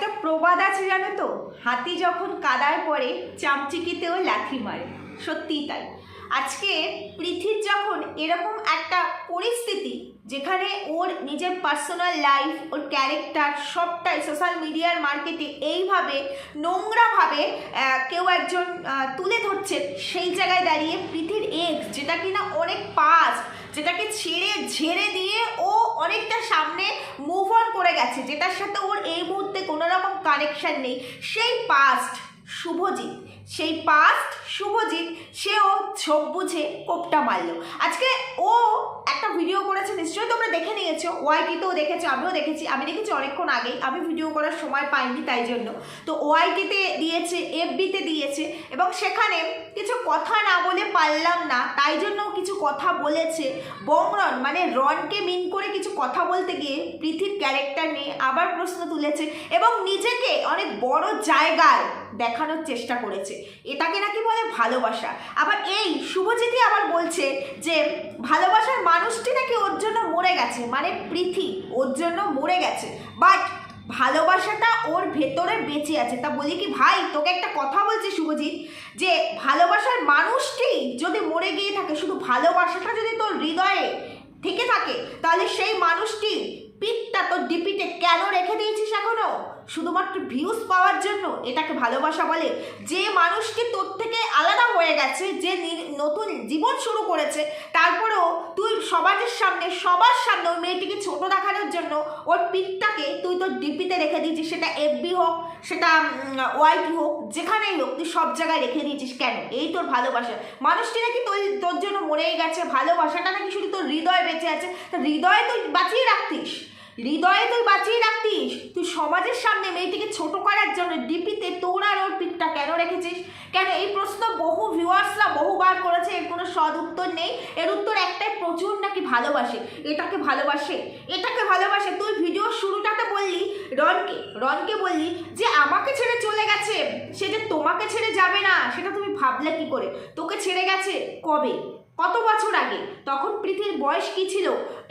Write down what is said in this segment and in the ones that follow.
একটা প্রবাদ আছে জানো তো? হাতি যখন কাদায় পড়ে চামচিকিতেও লাথি মারে। সত্যিই তাই। আজকে পৃথিবীর যখন এরকম একটা পরিস্থিতি যেখানে ওর নিজের পার্সোনাল লাইফ ওর ক্যারেক্টার সবটাই সোশ্যাল মিডিয়ার মার্কেটে এইভাবে নোংরাভাবে কেউ একজন তুলে ধরছে, সেই জায়গায় দাঁড়িয়ে পৃথির এক্স যেটা কিনা অনেক পাস যেটাকে ছেড়ে ঝেড়ে দিয়ে ও অনেকটা সামনে মুভ অন করে গেছে, যেটার সাথে ওর এই মুহূর্তে কোনো রকম কানেকশান নেই। সেই পাস্ট শুভজিৎ সেই পাস্ট শুভজিৎ, সেও ছোপ বুঝে কোপটা মারলো। আজকে ও একটা ভিডিও করেছে, নিশ্চয়ই তোমরা দেখে নিয়েছো। ওয়াইটিতেও দেখেছ, আমিও দেখেছি। আমি দেখেছি অনেকক্ষণ আগেই। আমি ভিডিও করার সময় পাইনি তাই জন্য। তো ওয়াইটিতে দিয়েছে এফবিতে দিয়েছে এবং সেখানে কিছু কথা না বলে পারলাম না, তাই জন্য কিছু কথা বলেছে। বংরন মানে রনকে মিন করে কিছু কথা বলতে গিয়ে পৃথির ক্যারেক্টার নিয়ে আবার প্রশ্ন তুলেছে এবং নিজেকে অনেক বড় জায়গায় দেখানোর চেষ্টা করেছে। এটাকে নাকি বলে ভালোবাসা। আবার এই শুভজিৎই আবার বলছে যে, ভালোবাসার মানুষটি নাকি ওর জন্য মরে গেছে মানে পৃথি ওর জন্য মরে গেছে। বাট ভালোবাসাটা ওর ভেতরে বেঁচে আছে। তা বলি কি, ভাই, তোকে একটা কথা বলছি শুভজিৎ, যে ভালোবাসার মানুষটি যদি মরে গিয়ে থাকে, শুধু ভালোবাসাটা যদি তোর হৃদয়ে থেকে থাকে, তাহলে সেই মানুষটি পিঠটা তোর ডিপিতে কেন রেখে দিয়েছিস এখনও? শুধুমাত্র ভিউজ পাওয়ার জন্য এটাকে ভালোবাসা বলে, যে মানুষটি তোর থেকে আলাদা হয়ে গেছে, যে নতুন জীবন শুরু করেছে, তারপরেও তুই সমাজের সামনে, সবার সামনে ওই মেয়েটিকে ছোট দেখানোর জন্য ওর পিঠটাকে তুই তোর ডিপিতে রেখে দিয়েছিস, সেটা এফবি হোক, সেটা ওয়াইটি হোক, যেখানেই হোক তুই সব জায়গায় রেখে দিয়েছিস কেন? এই তোর ভালোবাসা। মানুষটি নাকি তোর তোর জন্য মরেই গেছে, ভালোবাসাটা নাকি শুধু তোর হৃদয় বেঁচে আছে, তা হৃদয়ে তুই বাঁচিয়ে রাখতিস। হৃদয়ে তুই বাঁচিয়ে রাখতিস। তুই সমাজের সামনে মেয়েটিকে ছোট করার জন্য ডিপিতে তোর আর ওর পিঠটা কেন রেখেছিস? কেন এই প্রশ্ন বহু ভিউয়ার্সরা বহুবার করেছে, এর কোনো সদ উত্তর নেই। এর উত্তর একটাই, প্রচুর নাকি ভালোবাসে। এটাকে ভালোবাসে। এটাকে ভালোবাসে। তুই ভিডিও শুরুটাতে বললি রনকে রনকে বললি যে আমাকে ছেড়ে চলে গেছে। সে যে তোমাকে ছেড়ে যাবে না, সেটা তুমি ভাবলে কি করে? তোকে ছেড়ে গেছে কবে? কত বছর আগে? তখন পৃথিবীর বয়স কী ছিল?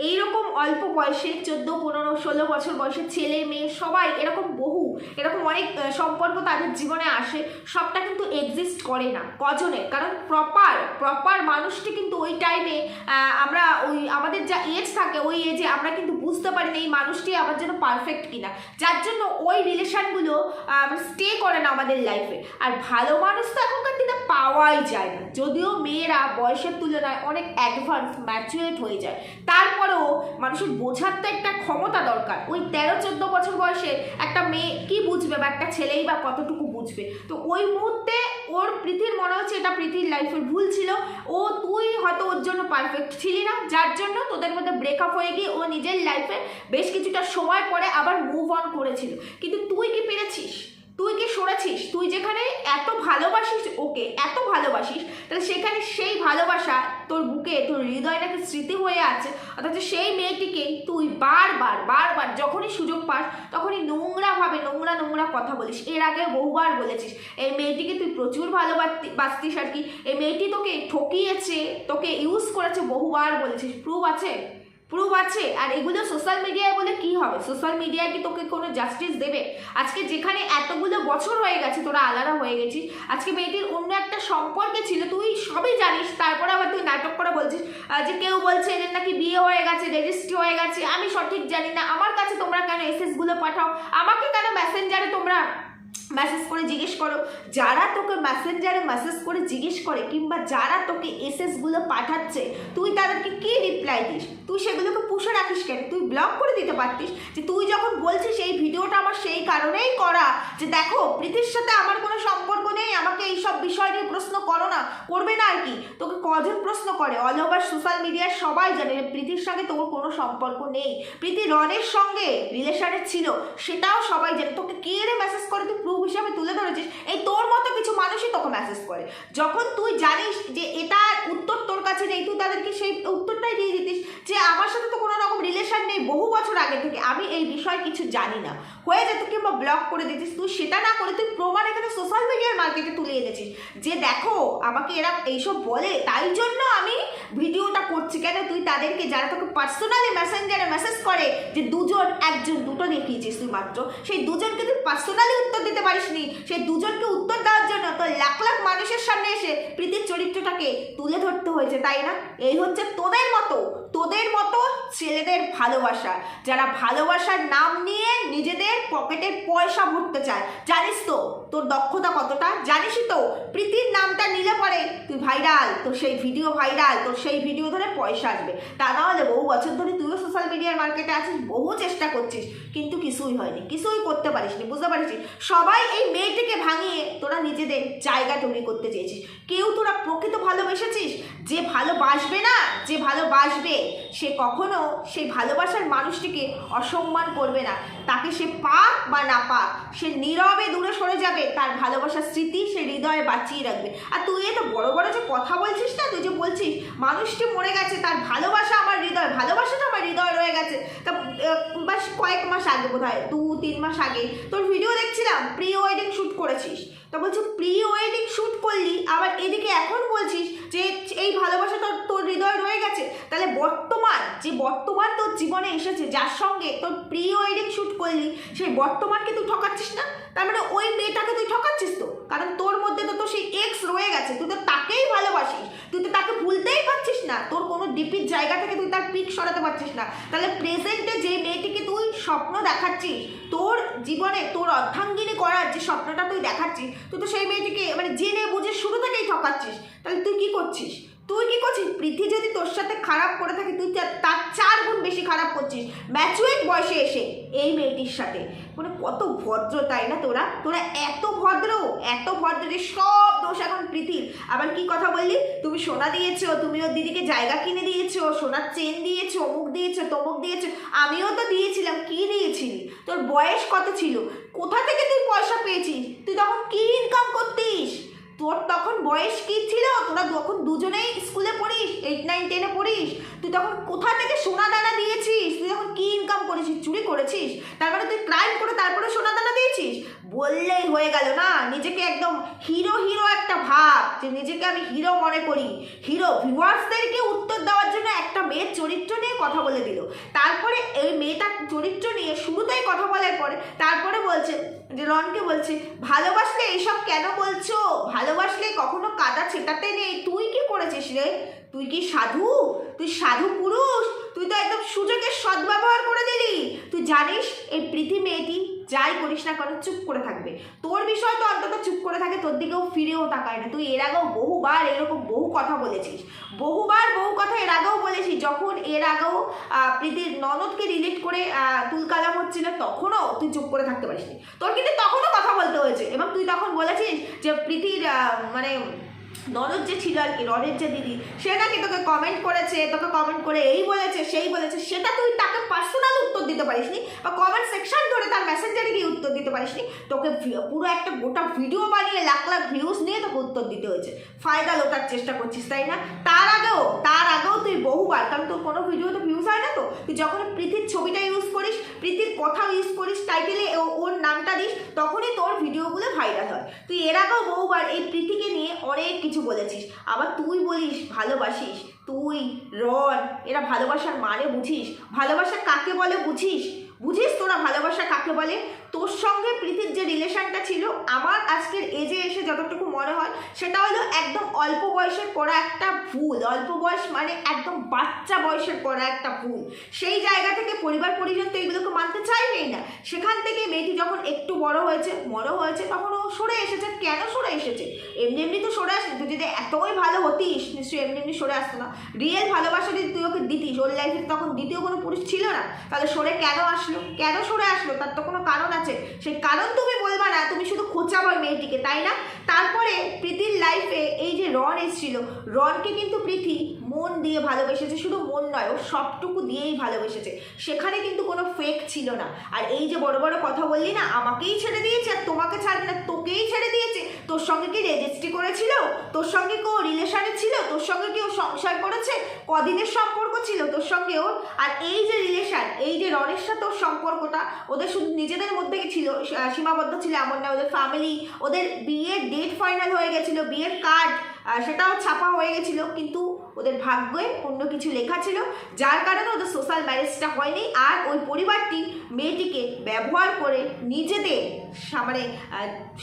এইরকম অল্প বয়সে চোদ্দ, পনেরো, ষোলো বছর বয়সের ছেলে, মেয়ে, সবাই এরকম বহু, এরকম অনেক সম্পর্ক তাদের জীবনে আসে, সবটা কিন্তু এক্সিস্ট করে না, কজনের? কারণ প্রপার প্রপার মানুষটি কিন্তু ওই টাইমে আমরা ওই, আমাদের যা এজ থাকে, ওই এজে আমরা কিন্তু বুঝতে পারি না এই মানুষটি আমার জন্য পারফেক্ট কিনা। যার জন্য ওই রিলেশনগুলো স্টে করে না আমাদের লাইফে আর ভালো মানুষ তো এখনকার দিনে পাওয়াই যায় না। যদিও মেয়েরা বয়সের তুলনায় অনেক অ্যাডভান্স ম্যাচুরেট হয়ে যায়। তারপরেও মানুষের বোঝার তো একটা ক্ষমতা দরকার। ওই তেরো, চোদ্দ বছর বয়সে একটা মেয়ে কি বুঝবে বা একটা ছেলেই বা কতটুকু বুঝবে? তো ওই মুহূর্তে ওর পৃথির মনে হচ্ছে এটা পৃথির লাইফের ভুল ছিল। ও, তুই হয়তো ওর জন্য পারফেক্ট ছিলি না। যার জন্য তোদের মধ্যে ব্রেকআপ হয়ে গিয়ে ও নিজের লাইফে বেশ কিছুটা সময় পরে আবার মুভ অন করেছিল। কিন্তু তুই কি পেরেছিস? তুই কি সরেছিস তুই যেখানে এত ভালোবাসিস ওকে, এত ভালোবাসিস, তাহলে সেখানে সেই ভালোবাসা তোর বুকে, তোর হৃদয় নাকি স্মৃতি হয়ে আছে। অথচ সেই মেয়েটিকে তুই বারবার বারবার যখনই সুযোগ পাস, তখনই নোংরাভাবে নোংরা নোংরা কথা বলিস। এর আগে বহুবার বলেছিস, এই মেয়েটিকে তুই প্রচুর ভালোবাসতি, বাসতিস আর কি। এই মেয়েটি তোকে ঠকিয়েছে, তোকে ইউজ করেছে বহুবার বলেছিস। প্রুফ আছে? প্রুফ আছে। আর এগুলো সোশ্যাল মিডিয়ায় বলে কি হবে? সোশ্যাল মিডিয়ায় কি তোকে কোনো জাস্টিস দেবে? আজকে যেখানে এতগুলো বছর হয়ে গেছে তোরা আলাদা হয়ে গেছিস, আজকে মেয়েটির অন্য একটা সম্পর্কে ছিল, তুই সবই জানিস, তারপরে আবার তুই নাটক করে বলছিস যে কেউ বলছে এদের নাকি বিয়ে হয়ে গেছে রেজিস্ট্রি হয়ে গেছে, আমি সঠিক জানি না, আমার কাছে তোমরা কেন এসএসগুলো পাঠাও? আমাকে কেন মেসেঞ্জারে তোমরা মেসেজ করে জিজ্ঞেস করো। যারা তোকে মেসেঞ্জারে মেসেজ করে জিজ্ঞেস করে কিংবা যারা তোকে এসএসগুলো পাঠাচ্ছে, তুই তাদেরকে কি রিপ্লাই দিস? তুই সেগুলোকে পুষে রাখিস কেন? তুই ব্লক করে দিতে পারতিস যে তুই যখন বলছিস এই ভিডিওটা আমার সেই কারণেই করা। যে দেখো, প্রীতির সাথে আমার কোনো সম্পর্ক নেই, আমাকে এই সব বিষয় নিয়ে প্রশ্ন করো না। করবে না আর কি? তোকে কজন প্রশ্ন করে? অল ওভার সোশ্যাল মিডিয়ার সবাই জানে প্রীতির সঙ্গে তোর কোনো সম্পর্ক নেই। প্রীতি রনের সঙ্গে রিলেশনে ছিল, সেটাও সবাই জানে। তোকে কে রে মেসেজ করে? তুই হিসাবে তুলে ধরেছিস, এই তোর মতো কিছু মানুষই তোকে মেসেজ করে। যখন তুই জানিস যে এটার উত্তর তোর কাছে নেই, তুই তাদেরকে সেই উত্তরটাই দিয়ে দিতিস যে আমার সাথে তো কোনো রকম রিলেশন নেই, বহু বছর আগে থেকে আমি এই বিষয়ে কিছু জানি না। হয়ে যেত কিংবা ব্লক করে দিতিস, তুই সেটা না করে তুই প্রমাণ এখানে সোশ্যাল মিডিয়ার মার্কেটে তুলে তুলে এনেছিস যে দেখো, আমাকে এরা এইসব বলে, তাই জন্য আমি ভিডিওটা করছি। কেন? তুই তাদেরকে, যারা তোকে পার্সোনালি মেসেঞ্জারে মেসেজ করে যে দুজন, একজন, দুটো দেখিয়েছিস তুই মাত্র, সেই দুজনকে তুই পার্সোনালি উত্তর দিতে পারিসনি। সেই দুজনকে উত্তর দেওয়ার জন্য তোর লাখ লাখ মানুষের সামনে এসে প্রীতির চরিত্রটাকে তুলে ধরতে হয়েছে, তাই না? এই হচ্ছে তোদের মতো তোদের মতো ছেলেদের ভালোবাসা। যারা ভালোবাসার নাম নিয়ে নিজেদের পকেটের পয়সা ভরতে চায়। জানিস তো, তোর দক্ষতা কতটা? জানিসই তো, প্রীতির নামটা নিলে পরে তুই ভাইরাল, তোর সেই ভিডিও ভাইরাল, তোর সেই ভিডিও ধরে পয়সা আসবে। তা না হলে বহু বছর ধরে তুইও সোশ্যাল মিডিয়ার মার্কেটে আছিস, বহু চেষ্টা করছিস, কিন্তু কিছুই হয়নি, কিছুই করতে পারিসনি, বুঝতে পারিস সবাই এই মেয়েটিকে ভাঙিয়ে তোরা নিজেদের জায়গা তৈরি করতে চেয়েছিস। কেউ তোরা প্রকৃত ভালোবেসেছিস? যে ভালোবাসবে না, যে ভালোবাসবে, সে কখনো সেই ভালোবাসার মানুষটিকে অসম্মান করবে না। তাকে সে পাক বা না পাক, সে নীরবে দূরে সরে যাবে, তার ভালোবাসার স্মৃতি সে হৃদয়ে বাঁচিয়ে রাখবে। আর তুই এত বড় বড় যে কথা বলছিস না, তুই যে বলছিস, মানুষটি মরে গেছে, তার ভালোবাসা আমার হৃদয়, ভালোবাসাটা আমার হৃদয় রয়ে গেছে। তা বাস কয়েক মাস আগে বোধ হয় দু, তিন মাস আগে তোর ভিডিও দেখছিলাম প্রি করেছিস? তা বলছে প্রি ওয়েডিং শ্যুট করলি, আবার এদিকে এখন বলছিস যে এই ভালোবাসা তোর তোর হৃদয় রয়ে গেছে? তাহলে বর্তমান, যে বর্তমান তোর জীবনে এসেছে, যার সঙ্গে তোর প্রি ওয়েডিং শ্যুট করলি, সেই বর্তমানকে তুই ঠকাচ্ছিস না? তার মানে ওই মেয়েটাকে তুই ঠকাচ্ছিস তো? কারণ তোর মধ্যে তো তোর সেই এক্স রয়ে গেছে, তুই তো তাকেই ভালোবাসিস, তুই তো তাকে ভুলতেই পারছিস না, তোর কোনো ডিপির জায়গা থেকে তুই তার পিক সরাতে পারছিস না। তাহলে প্রেজেন্টে যে মেয়েটিকে তুই স্বপ্ন দেখাচ্ছিস, তোর জীবনে তোর অর্ধাঙ্গিনী করার যে স্বপ্নটা তুই দেখাচ্ছিস, তুই তো সেই মেয়েটিকে মানে জেনে বুঝে শুরু থেকেই ঠকাচ্ছিস। তাহলে তুই কি করছিস? তুই কি করছিস? পৃথি যদি তোর সাথে খারাপ করে থাকে, তুই তার- চার গুণ বেশি খারাপ করছিস। ম্যাচুয়েট বয়সে এসে এই মেয়েটির সাথে। মানে কত ভদ্র, তাই না তোরা? তোরা এত ভদ্র এত ভদ্র যে সব দোষ এখন পৃথির আবার কি কথা বললি? তুমি সোনা দিয়েছ তুমি ওর দিদিকে জায়গা কিনে দিয়েছ, সোনার চেন দিয়েছ, অমুক দিয়েছ, তমুক দিয়েছ। আমিও তো দিয়েছিলাম, কি দিয়েছিলি? তোর বয়স কত ছিল? কোথা থেকে তুই পয়সা পেয়েছিস? তুই তখন কি ইনকাম করতিস? তোর তখন বয়স কি ছিল? তোরা তখন দুজনেই স্কুলে পড়িস এইট নাইন টেনে পড়িস। তুই তখন কোথা থেকে সোনা দানা দিয়েছিস? তুই তখন কী ইনকাম করেছিস? চুরি করেছিস? তার মানে তুই ক্রাইম করে তারপরে সোনা দানা দিয়েছিস? বললেই হয়ে গেল না? নিজেকে একদম হিরো হিরো একটা ভাব যে নিজেকে আমি হিরো মনে করি। হিরো ভিউয়ার্সদেরকে উত্তর দেওয়ার জন্য একটা মেয়ের চরিত্র নিয়ে কথা বলে দিল। তারপরে এই মেয়েটার চরিত্র নিয়ে শুরুতেই কথা বলার পরে তারপরে বলছে যে, রনকে বলছে, ভালোবাসলে এইসব কেন বলছো? ভালোবাসলে কখনো কাদা ছেটাতে নেই। তুই কি করেছিস রে? তুই কি সাধু? তুই সাধু পুরুষ? তুই তো একদম সুযোগের সদ্ব্যবহার করে দিলি। তুই জানিস এই প্রীতি মেয়েটি যাই করিস না কেন চুপ করে থাকবে। তোর বিষয় তো অন্তত চুপ করে থাকে, তোর দিকেও ফিরেও তাকায় না। তুই এর আগেও বহুবার এরকম বহু কথা বলেছিস। বহুবার বহু কথা এর আগেও বলেছিস। যখন এর আগেও প্রীতির ননদকে রিলেট করে তুলকালাম হচ্ছিল, তখনও তুই চুপ করে থাকতে পারিসনি। তোর কিন্তু তখনও কথা বলতে হয়েছে। এবং তুই তখন বলেছিস যে প্রীতির মানে ননদ যে ছিল আর কি রনের যে দিদি। সে নাকি তোকে কমেন্ট করেছে, তোকে কমেন্ট করে এই বলেছে, সেই বলেছে, সেটা তুই তাকে পার্সোনাল উত্তর দিতে পারিসনি বা কমেন্ট সেকশন ধরে তার মেসেঞ্জারে গিয়ে উত্তর দিতে পারিসনি। তোকে পুরো একটা গোটা ভিডিও বানিয়ে লাখ লাখ ভিউজ নিয়ে তোকে উত্তর দিতে হয়েছে। ফায়দা লোটার চেষ্টা করছিস, তাই না? তার আগেও তার আগেও তুই বহুবার, কারণ তোর কোনো ভিডিওতে ভিউজ হয় না তো? তুই যখন প্রীতির ছবিটা ইউজ করিস প্রীতির কথা ইউজ করিস টাইটেলে ওর নামটা দিস তখনই তোর ভিডিওগুলো ভাইরাল হয় তুই এর আগেও বহুবার এই প্রীতিকে নিয়ে অনেক কিছু বলেছিস। আবার তুই বলিস, ভালোবাসিস। তুই রন এরা ভালোবাসার মানে বুঝিস। ভালোবাসা কাকে বলে বুঝিস? বুঝিস তোরা ভালোবাসা কাকে বলে? তোর সঙ্গে প্রীতির যে রিলেশনটা ছিল, আমার আজকের এজে এসে যতটুকু মনে হয়, সেটা হলো একদম অল্প বয়সের করা একটা ভুল। অল্প বয়স মানে একদম বাচ্চা বয়সের করা একটা ভুল। সেই জায়গা থেকে পরিবার পরিজন তো এগুলোকে মানতে চাইবেই না। সেখান থেকে মেয়েটি যখন একটু বড় হয়েছে বড় হয়েছে, তখন ও সরে এসেছে। কেন সরে এসেছে? এমনি এমনি তো সরে আসে যদি এতই ভালো হতিস, নিশ্চয়ই এমনি এমনি সরে আসতো না। রিয়েল ভালোবাসা যদি তুই ওকে দিতিস, ওর লাইফে তখন দ্বিতীয় কোনো পুরুষ ছিল না। তাহলে সরে কেন আসলো? কেন সরে আসলো? তার তো কোনো কারণ আছে সেই কারণ তুমি বলবা না, তুমি শুধু খোঁচাবার মেয়েটিকে, তাই না? তারপরে প্রীতির লাইফে এই যে রন এসেছিল রনকে কিন্তু প্রীতি মন দিয়ে ভালোবেসেছে, শুধু মন নয়, ও সবটুকু দিয়েই ভালোবেসেছে। সেখানে কিন্তু কোনো ফেক ছিল না। আর এই যে বড় বড় কথা বললি না, আমাকেই ছেড়ে দিয়েছে, আর তোমাকে ছাড়বে না, তোকেই ছেড়ে দিয়েছে। তোর সঙ্গে কি রেজিস্ট্রি করেছিল? তোর সঙ্গে কেউ রিলেশনে ছিল? তোর সঙ্গে কেউ সংসার করেছে? কদিনের সম্পর্ক ছিল তোর সঙ্গে ওর? আর এই যে রিলেশন এই যে রনের সাথে ওর সম্পর্কটা, ওদের শুধু নিজেদের মধ্যে ছিল? সীমাবদ্ধ ছিল এমন না, ওদের ফ্যামিলি ওদের বিয়ের ডেট ফাইনাল হয়ে গেছিল, বিয়ের কার্ড সেটাও ছাপা হয়ে গেছিল। কিন্তু ওদের ভাগ্যে অন্য কিছু লেখা ছিল, যার কারণে ওদের সোশ্যাল ম্যারেজটা হয়নি। আর ওই পরিবারটি মেয়েটিকে ব্যবহার করে নিজেদের মানে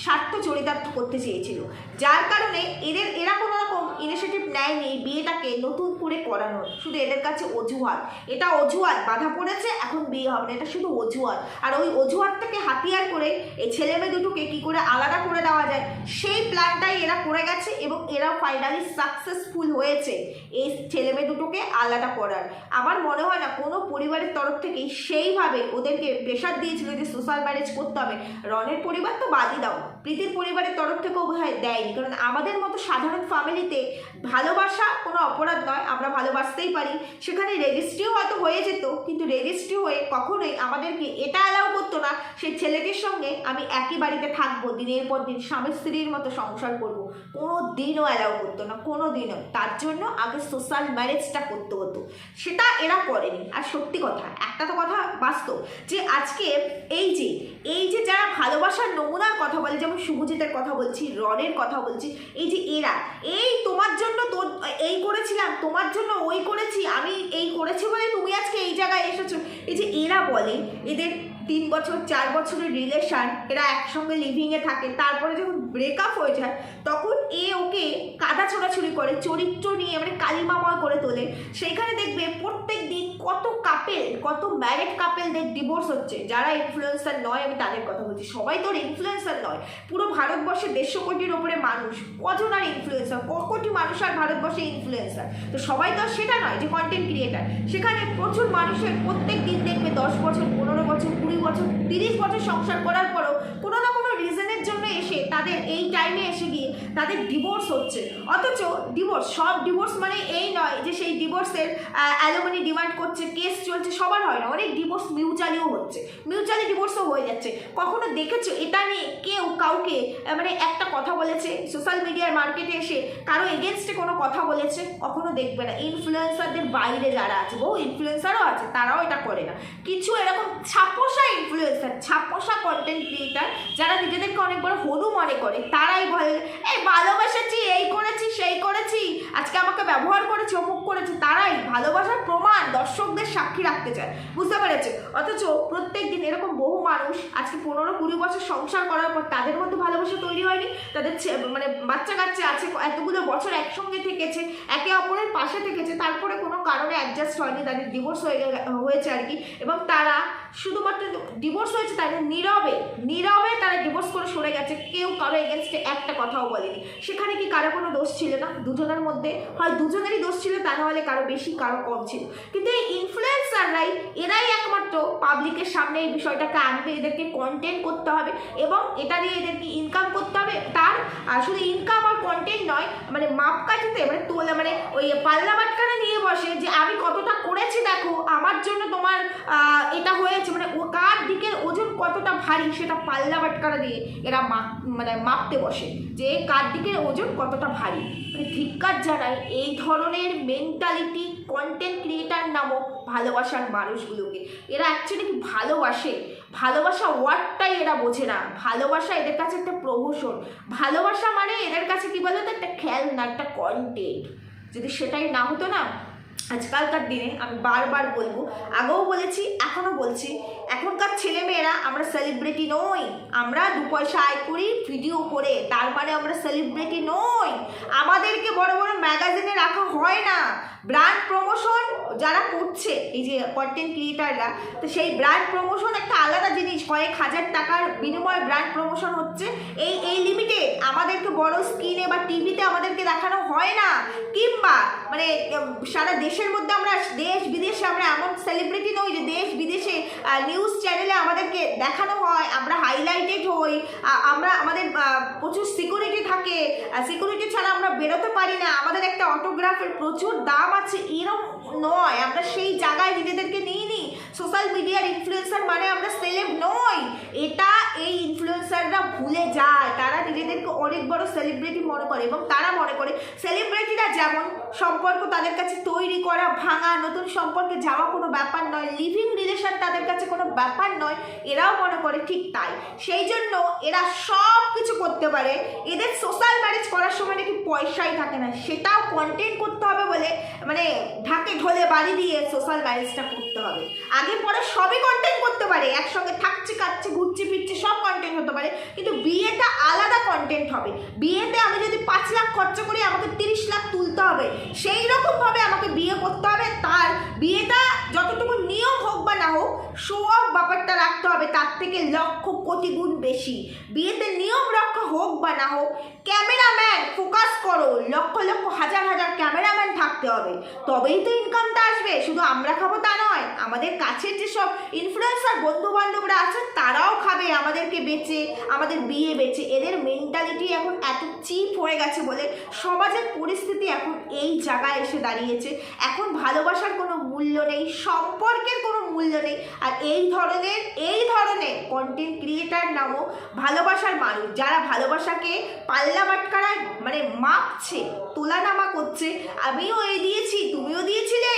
স্বার্থ চরিতার্থ করতে চেয়েছিল। যার কারণে এদের, এরা কোনো ইনিশিয়েটিভ নেয়নি এই বিয়েটাকে নতুন করে করানোর। শুধু এদের কাছে অজুহাত। এটা অজুহাত, বাধা পড়েছে, এখন বিয়ে হবে না, এটা শুধু অজুহাত। আর ওই অজুহাতটাকে হাতিয়ার করে এই ছেলে মেয়ে দুটোকে কী করে আলাদা করে দেওয়া যায়, সেই প্ল্যানটাই এরা করে গেছে এবং এরা ফাইনালি সাকসেসফুল হয়েছে এই ছেলে মেয়ে দুটোকে আলাদা করার। আমার মনে হয় না, কোনো পরিবারের তরফ থেকেই সেইভাবে ওদেরকে প্রেশার দিয়েছিল যে সোশ্যাল ম্যারেজ করতে হবে। রনের পরিবার তো বাদই দাও। প্রীতির পরিবারের তরফ থেকেও দেয়নি। কারণ আমাদের মতো সাধারণ ফ্যামিলিতে ভালোবাসা কোনো অপরাধ নয়, আমরা ভালোবাসতেই পারি। সেখানে রেজিস্ট্রিও হয়তো হয়ে যেত, কিন্তু রেজিস্ট্রি হয়ে কখনোই আমাদেরকে এটা অ্যালাউ করতো না, সেই ছেলেটির সঙ্গে আমি একই বাড়িতে থাকব, দিনের পর দিন স্বামী স্ত্রীর মতো সংসার করব। কোনো দিনও অ্যালাউ করতো না কোনো দিনও তার জন্য আগে সোশ্যাল ম্যারেজটা করতে হতো। সেটা এরা করেনি। আর সত্যি কথা, একটা তো কথা বাস্তব, যে আজকে এই যে এই যে যারা ভালোবাসার নমুনার কথা বলে, যেমন শুভজিতের কথা বলছি, রনের কথা বলছি, এই যে এরা, এই তোমার জন্য তোর এই করেছিলাম, তোমার জন্য ওই করেছি, আমি এই করেছি বলে তুমি আজকে এই জায়গায় এসেছ। এই যে এরা বলে, এদের তিন বছর, চার বছরের রিলেশন এরা একসঙ্গে লিভিংয়ে থাকে। তারপরে যখন ব্রেকআপ হয়ে যায়, তখন এ ওকে কাদা ছোড়াছুড়ি করে, চরিত্র নিয়ে মানে কালিমাময় করে তোলে। সেইখানে দেখবে প্রত্যেক দিন কত কাপেল কত ম্যারেড কাপেলদের ডিভোর্স হচ্ছে। যারা ইনফ্লুয়েন্সার নয়, আমি তাদের কথা বলছি। সবাই তো ইনফ্লুয়েন্সার নয়। পুরো ভারতবর্ষে দেড়শো কোটির ওপরে মানুষ। কজন আর ইনফ্লুয়েন্সার ক কোটি মানুষ আর ভারতবর্ষে ইনফ্লুয়েন্সার তো সবাই তো সেটা নয় যে কন্টেন্ট ক্রিয়েটার সেখানে প্রচুর মানুষের প্রত্যেক দিন দেখবে দশ বছর, পনেরো বছর, কুড়ি বছর, তিরিশ বছর সংসার করার পরও কোনো না কোনো রিজনের জন্য এসে তাদের এই টাইমে এসে গিয়ে তাদের ডিভোর্স হচ্ছে। অথচ ডিভোর্স সব ডিভোর্স মানে এই নয় যে সেই ডিভোর্সের অ্যালোমনি ডিমান্ড করছে কেস চলছে, সবার হয় না। অনেক ডিভোর্স মিউচুয়ালিও হচ্ছে। মিউচুয়ালি ডিভোর্সও হয়ে যাচ্ছে। কখনো দেখেছ এটা নিয়ে কেউ কাউকে মানে একটা কথা বলেছে সোশ্যাল মিডিয়ার মার্কেটে এসে কারও এগেনস্টে কোনো কথা বলেছে? কখনো দেখবে না। ইনফ্লুয়েন্সারদের বাইরে যারা আছে, বহু ইনফ্লুয়েন্সারও আছে, তারাও এটা করে না। কিছু এরকম ছাপোষা ইনফ্লুয়েন্সার ছাপোষা কন্টেন্ট ক্রিয়েটার যারা নিজেদেরকে অনেক বড় হনু মনে করে, তারাই বলে, এই ভালোবাসেছি, এই করেছি, সেই করেছি। আজকে আমাকে ব্যবহার করেছে, অমুক করেছে, তারাই ভালোবাসার প্রমাণ দর্শকদের সাক্ষী রাখতে চায়। বুঝতে পেরেছে অথচ প্রত্যেক দিন এরকম বহু মানুষ আজকে পনেরো কুড়ি বছর সংসার করার পর তাদের মধ্যে ভালোবাসা তৈরি হয়নি। তাদের মানে বাচ্চা কাচ্চা আছে, এতগুলো বছর একসঙ্গে থেকেছে, একে অপরের পাশে থেকেছে, তারপরে কারণে অ্যাডজাস্ট হয়নি, তাদের ডিভোর্স হয়ে হয়েছে আর কি। এবং তারা শুধুমাত্র ডিভোর্স হয়েছে তাদের নীরবে নীরবে তারা ডিভোর্স করে সরে গেছে, কেউ কারও এগেনস্টে একটা কথাও বলেনি। সেখানে কি কারও কোনো দোষ ছিল না? দুজনের মধ্যে, হয় দুজনেরই দোষ ছিল, তা নাহলে কারও বেশি, কারও কম ছিল। কিন্তু এই ইনফ্লুয়েন্সাররাই এরাই একমাত্র পাবলিকের সামনে এই বিষয়টাকে আনবে, এদেরকে কন্টেন্ট করতে হবে এবং এটা দিয়ে এদেরকে ইনকাম করতে হবে। তার শুধু ইনকাম আর কন্টেন্ট নয় মানে মাপকাঠিতে মানে তোলা মানে ওই পাল্লা বাটখারা নিয়ে বসে যে আমি কতটা করেছি দেখো, আমার জন্য তোমার এটা হয়েছে। মানে ও কার দিকের ওজন কতটা ভারী, সেটা পাল্লা বাটখারা দিয়ে এরা মাপ মানে মাপতে বসে যে কার দিকের ওজন কতটা ভারী। মানে ধিক্কার জানায় এই ধরনের মেন্টালিটি কন্টেন্ট ক্রিয়েটার নামক ভালোবাসার মানুষগুলোকে। এরা অ্যাকচুয়ালি কি ভালোবাসে? ভালোবাসা ওয়ার্ডটাই এরা বোঝে না। ভালোবাসা এদের কাছে একটা প্রহসন। ভালোবাসা মানে এদের কাছে কি বলতো? একটা খেলনা, একটা কন্টেন্ট যদি সেটাই না হতো না আজকালকার দিনে আমি বারবার বলব, আগেও বলেছি, এখনও বলছি, এখনকার ছেলেমেয়েরা আমরা সেলিব্রিটি নই, আমরা দু পয়সা আয় করি ভিডিও করে তার মানে আমরা সেলিব্রিটি নই। আমাদেরকে বড় বড় ম্যাগাজিনে রাখা হয় না। ব্র্যান্ড প্রমোশন যারা করছে, এই যে কন্টেন্ট ক্রিয়েটাররা তো সেই ব্র্যান্ড প্রমোশন একটা আলাদা জিনিস। কয়েক হাজার টাকার বিনিময়ে ব্র্যান্ড প্রমোশন হচ্ছে। এই এই লিমিটে আমাদেরকে বড় স্ক্রিনে বা টিভিতে আমাদেরকে দেখানো হয় না। কিংবা মানে সারা দেশের মধ্যে আমরা, দেশ বিদেশে আমরা এমন সেলিব্রিটি নই যে দেশ বিদেশে নিউজ চ্যানেলে আমাদেরকে দেখানো হয়। আমরা হাইলাইটেড হই। আমরা, আমাদের প্রচুর সিকিউরিটি থাকে। সিকিউরিটি ছাড়া আমরা বেরোতে পারি না। আমাদের একটা অটোগ্রাফের প্রচুর দাম আছে এরকম নয়। আমরা সেই জায়গায় নিজেদেরকে নিই নি সোশ্যাল মিডিয়ার ইনফ্লুয়েন্সার মানে আমরা সেলেব নই। এটা এই ইনফ্লুয়েন্সাররা ভুলে যায়। তারা নিজেদেরকে অনেক বড় সেলিব্রিটি মনে করে এবং তারা মনে করে সেলিব্রিটিরা যেমন সম্পর্ক তাদের কাছে তৈরি করা, ভাঙা, নতুন সম্পর্কে যাওয়া কোনো ব্যাপার নয় লিভিং রিলেশন তাদের কাছে কোনো ব্যাপার নয়, এরাও মনে করে ঠিক তাই। সেই জন্য এরা সব কিছু করতে পারে। এদের সোশ্যাল ম্যারেজ করার সময় নাকি পয়সাই থাকে না। সেটাও কন্টেন্ট করতে হবে বলে মানে ঢাকে ঢোলে বাড়ি দিয়ে সোশ্যাল ম্যারেজটা করতে হবে। আগে পরে সবই কন্টেন্ট করতে পারে। একসঙ্গে থাকছে কাটছে ঘুরছে, ফিরছে, সব কন্টেন্ট হতে পারে। কিন্তু বিয়েটা আলাদা কন্টেন্ট হবে। বিয়েতে আমি যদি পাঁচ লাখ খরচা করি, আমাকে তিরিশ লাখ তুলতে হবে। সেই রকমভাবে আমাকে বিয়ে করতে হবে। তার বিয়েটা যতটুকু নিয়ম হোক বা না হোক শো অফ ব্যাপারটা রাখতে হবে। তার থেকে লক্ষ কোটি গুণ বেশি। বিয়েতে নিয়ম রক্ষা হোক বা না হোক, ক্যামেরাম্যান ফোকাস করো। লক্ষ লক্ষ, হাজার হাজার ক্যামেরাম্যান থাকতে হবে। তবেই তো ইনকামটা আসবে। শুধু আমরা খাব তা নয়, আমাদের কাছের যেসব ইনফ্লুয়েন্সার বন্ধু বান্ধবরা আছে, তারাও খাবে আমাদেরকে বেচে, আমাদের বিয়ে বেচে। এদের মেন্টালিটি এখন এত চিপ হয়ে গেছে বলে সমাজের পরিস্থিতি এখন এই জায়গায় এসে দাঁড়িয়েছে। এখন ভালোবাসার কোনো মূল্য নেই, সম্পর্কের কোনো মূল্য নেই। আর এই ধরনের এই ধরনের কন্টেন্ট ক্রিয়েটার নামও ভালোবাসার মানুষ, যারা ভালোবাসাকে পাল্লা বাটকারায় মানে মাপছে, তোলানামা করছে, আমিও এই দিয়েছি, তুমিও দিয়েছিলে,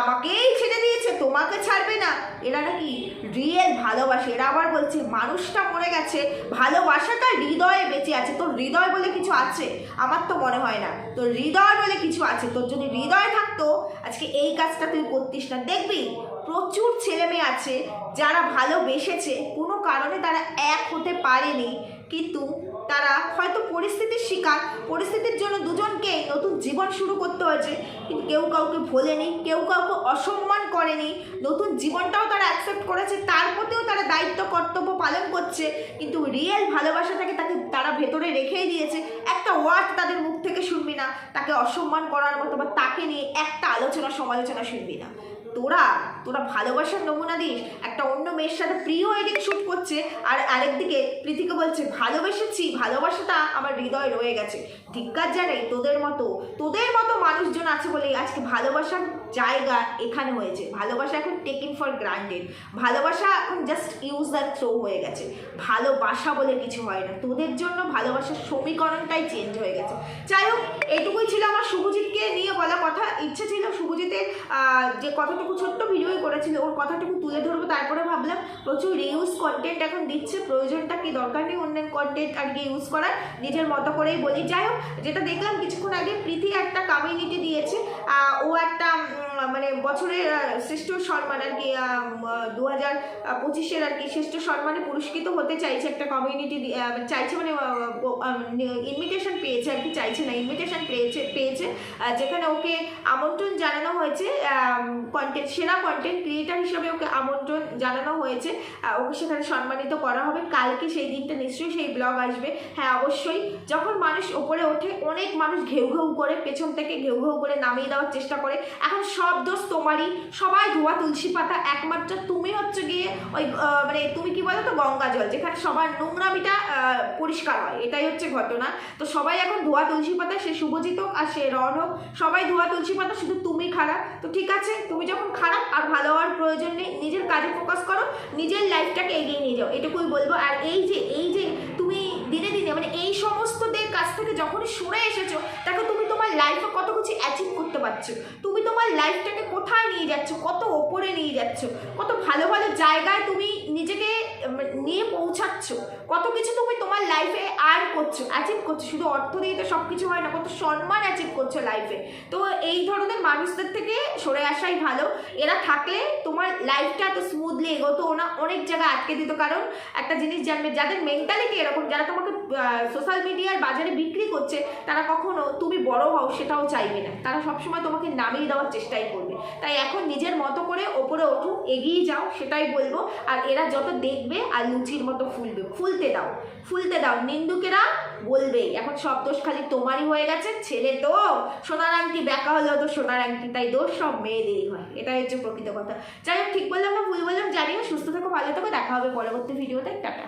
আমাকেই ছেড়ে দিয়েছে, তোমাকে ছাড়বে না। এরা নাকি রিয়েল ভালোবাসে। এরা আবার বলছে, মানুষটা মরে গেছে। ভালোবাসাটা হৃদয়ে বেঁচে আছে। তোর হৃদয় বলে কিছু আছে? আমার তো মনে হয় না। তোর হৃদয় বলে কিছু আছে। তোর যদি হৃদয় থাকতো, আজকে এই কাজটা তুই করতিস না। দেখবি প্রচুর ছেলে মেয়ে আছে যারা ভালোবেসেছে। কোনো কারণে তারা এক হতে পারেনি। কিন্তু তারা হয়তো পরিস্থিতির শিকার। পরিস্থিতির জন্য দুজনকে নতুন জীবন শুরু করতে হয়েছে। কিন্তু কেউ কাউকে ভোলেনি কেউ কাউকে অসম্মান করেনি। নতুন জীবনটাও তারা অ্যাকসেপ্ট করেছে। তার প্রতিও তারা দায়িত্ব কর্তব্য পালন করছে। কিন্তু রিয়েল ভালোবাসাটাকে তাকে তারা ভেতরে রেখেই দিয়েছে। একটা ওয়ার্ড তাদের মুখ থেকে শুনবি না। তাকে অসম্মান করার মতো বা তাকে নিয়ে একটা আলোচনা সমালোচনা শুনবি না। তোরা তোরা ভালোবাসার নমুনা দিস, একটা অন্য মেয়ের সাথে প্রি ওয়েডিং শ্যুট করছে, আর আরেকদিকে প্রীতিকে বলছে, ভালোবেসেছি, ভালোবাসাটা আমার হৃদয় রয়ে গেছে। ধিক্কার জানাই তোদের মতো তোদের মতো মানুষজন আছে বলেই আজকে ভালোবাসার জায়গা এখানে হয়েছে। ভালোবাসা এখন টেকিং ফর গ্রান্টেড ভালোবাসা এখন জাস্ট ইউজ দ্যাট থ্রো হয়ে গেছে। ভালোবাসা বলে কিছু হয় না। তোদের জন্য ভালোবাসার সমীকরণটাই চেঞ্জ হয়ে গেছে। যাই হোক এটুকুই ছিল আমার শুভজিৎকে নিয়ে বলা কথা। ইচ্ছে ছিল শুভজিতের যে কতটুকু ছোট্ট ভিডিওই করেছিল, ওর কথাটুকু তুলে ধরবো। তারপরে ভাবলাম প্রচুর রিউজ কন্টেন্ট এখন দিচ্ছে। প্রয়োজনটা কি দরকার নেই অন্য কন্টেন্ট আর কি ইউজ করার? নিজের মতো করেই বলি। যাই হোক, যেটা দেখলাম কিছুক্ষণ আগে, প্রীতি একটা কমিউনিটি দিয়েছে। ও একটা মানে বছরের শ্রেষ্ঠ সম্মান আর কি দু হাজার পঁচিশের আর কি শ্রেষ্ঠ সম্মানে পুরস্কৃত হতে চাইছে একটা কমিউনিটি চাইছে মানে ইনভিটেশন পেয়েছে আর কি, চাইছে না ইনভিটেশন পেয়েছে পেয়েছে যেখানে ওকে আমন্ত্রণ জানানো হয়েছে কন্টেন্ট সেরা কন্টেন্ট ক্রিয়েটার হিসেবে ওকে আমন্ত্রণ জানানো হয়েছে ওকে সেখানে সম্মানিত করা হবে। কালকে সেই দিনটা নিশ্চয়ই সেই ব্লগ আসবে। হ্যাঁ অবশ্যই। যখন মানুষ ওপরে ওঠে, অনেক মানুষ ঘেউ ঘেউ করে, পেছন থেকে ঘেউ ঘেউ করে নামিয়ে দেওয়ার চেষ্টা করে। এখন সব দোষ তোমারই। সবাই ধোয়া তুলসী পাতা একমাত্র তুমি হচ্ছে গিয়ে ওই মানে তুমি কি বলো তো গঙ্গা জল, যেখানে সবার নোংরামিটা পরিষ্কার হয়। এটাই হচ্ছে ঘটনা। তো সবাই এখন ধোয়া তুলসী পাতা, সে শুভজিৎ হোক আর সে রণ হোক, সবাই ধোয়া তুলসী পাতা, শুধু তুমি খারাপ। তো ঠিক আছে, তুমি যখন খারাপ আর ভালো হওয়ার প্রয়োজন নেই, নিজের কাজে ফোকাস করো, নিজের লাইফটাকে এগিয়ে নিয়ে যাও। এটুকুই বলব। আর এই যে এই যে তুমি দিনে দিনে মানে এই সমস্তদের কাছ থেকে যখনই সরে এসেছ দেখো তুমি তোমার লাইফে কত কিছু অ্যাচিভ করতে পারছ? তুমি তোমার লাইফটাকে কোথায় নিয়ে যাচ্ছ? কত ওপরে নিয়ে যাচ্ছ? কত ভালো ভালো জায়গায় তুমি নিজেকে নিয়ে পৌঁছাচ্ছ? কত কিছু তুমি তোমার লাইফে আর করছ অ্যাচিভ করছ? শুধু অর্থ দিয়ে তো সব কিছু হয় না, কত সম্মান অ্যাচিভ করছ লাইফে তো এই ধরনের মানুষদের থেকে সরে আসাই ভালো। এরা থাকলে তোমার লাইফটা এত স্মুথলি এগোতো না, অনেক জায়গায় আটকে দিত। কারণ একটা জিনিস জানবে, যাদের মেন্টালিটি এরকম, যারা তোমাকে সোশ্যাল মিডিয়ার বাজারে বিক্রি করছে, তারা কখনো, তুমি বড় হও, সেটাও চাইবে না। তারা সবসময় তোমাকে নামিয়ে দেওয়ার চেষ্টাই করবে। তাই এখন নিজের মতো করে ওপরে ওঠো, এগিয়ে যাও, সেটাই বলব। আর এরা যত দেখবে আর লুচির মতো ফুলবে, ফুলতে দাও ফুলতে দাও। নিন্দুকেরা বলবে এখন সব দোষ খালি তোমারই হয়ে গেছে, ছেলে তো। সোনার আংটি ব্যাকা হলেও তো সোনার আংটি, তাই দোষ সব মেয়েদেরই হয়। এটাই হচ্ছে প্রকৃত কথা। যাই হোক, ঠিক বললাম না, ভুল বললাম, জানিও। সুস্থ থাকো, ভালো থাকো, দেখা হবে পরবর্তী ভিডিওতে। টাটা।